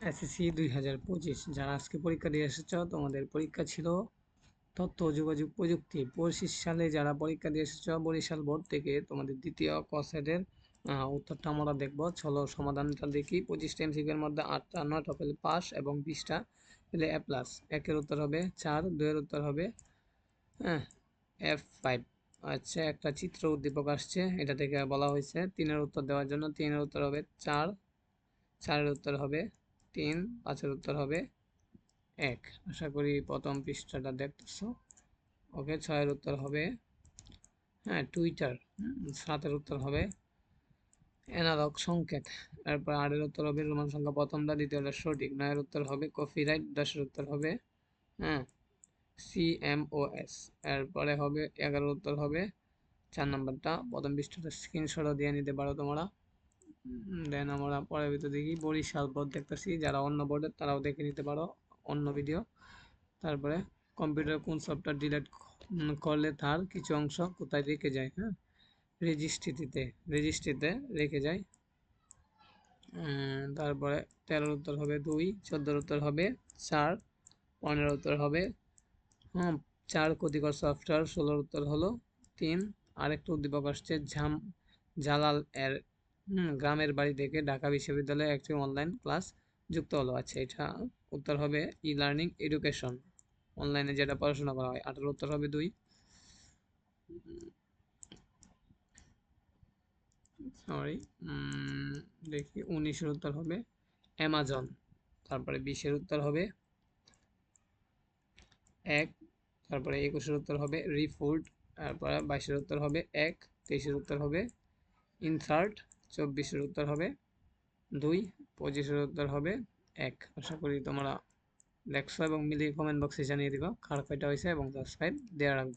SSC দুই হাজার পঁচিশ। যারা আজকে পরীক্ষা দিয়ে এসেছ, তোমাদের পরীক্ষা ছিল তথ্য যোগাযোগ প্রযুক্তি। পঁচিশ সালে যারা পরীক্ষা দিয়ে এসেছ, বরিশাল বোর্ড থেকে তোমাদের দ্বিতীয় কসেটের উত্তরটা আমরা দেখব। চলো সমাধানটা দেখি। পঁচিশটা এমসিকের মধ্যে আটটা, নয়টা পেলে পাস এবং বিশটা পেলে এ প্লাস একের উত্তর হবে চার দুয়ের উত্তর হবে হ্যাঁ এফ ফাইভ আচ্ছা একটা চিত্র উদ্দীপক আসছে। এটা থেকে বলা হয়েছে তিনের উত্তর দেওয়ার জন্য। তিনের উত্তর হবে চার, চারের উত্তর হবে তিন, পাঁচের উত্তর হবে এক। আশা করি প্রথম পৃষ্ঠাটা দেখতেছ। ওকে, ছয়ের উত্তর হবে হ্যাঁ টুইটার। সাতের উত্তর হবে অ্যানালগ সংকেত। এরপর আটের উত্তর হবে রোমান সংখ্যা প্রথমটা দ্বিতীয়টা সঠিক। নয়ের উত্তর হবে কপিরাইট, দশের উত্তর হবে হ্যাঁ সিএমওএস এরপরে হবে এগারোর উত্তর হবে, চার নম্বরটা। প্রথম পৃষ্ঠাটা স্ক্রিনশটও দিয়ে নিতে পারো তোমরা। দেন আমরা পরের ভিতর দেখি। বরিশাল বোর্ড দেখতেছি, যারা অন্য বোর্ডের তারাও দেখে নিতে পারো অন্য ভিডিও তারপরে কম্পিউটার কোন সফটওয়্যার ডিলেট করলে তার কিছু অংশ কোথায় রেখে যায় হ্যাঁ? রেজিস্ট্রিতে রেজিস্ট্রিতে রেখে যায়। তারপরে তেরোর উত্তর হবে দুই চোদ্দোর উত্তর হবে চার পনেরোর উত্তর হবে হ্যাঁ চার ক্ষতিকর সফটওয়্যার ষোলোর উত্তর হলো তিন। আরেকটা উদ্দীপক আসছে ঝাম, জালাল এর গ্রামের বাড়ি থেকে ঢাকা বিশ্ববিদ্যালয়ে একটি অনলাইন ক্লাস যুক্ত হলো। আচ্ছা এটা উত্তর হবে ই লার্নিং এডুকেশন অনলাইনে যেটা পড়াশোনা করা হয়, আঠারো উত্তর হবে দুই। সরি দেখি, উনিশের উত্তর হবে অ্যামাজন তারপরে বিশের উত্তর হবে এক। তারপরে একুশের উত্তর হবে রিফুড তারপরে বাইশের উত্তর হবে এক। তেইশের উত্তর হবে ইনসার্ট চব্বিশের উত্তর হবে। দুই, পঁচিশের উত্তর হবে। এক, আশা করি তোমরা দেখছ এবং মিলিয়ে কমেন্ট বক্সে জানিয়ে দিবা কার কয়টা হয়েছে এবং সাবস্ক্রাইব দেওয়া রাখব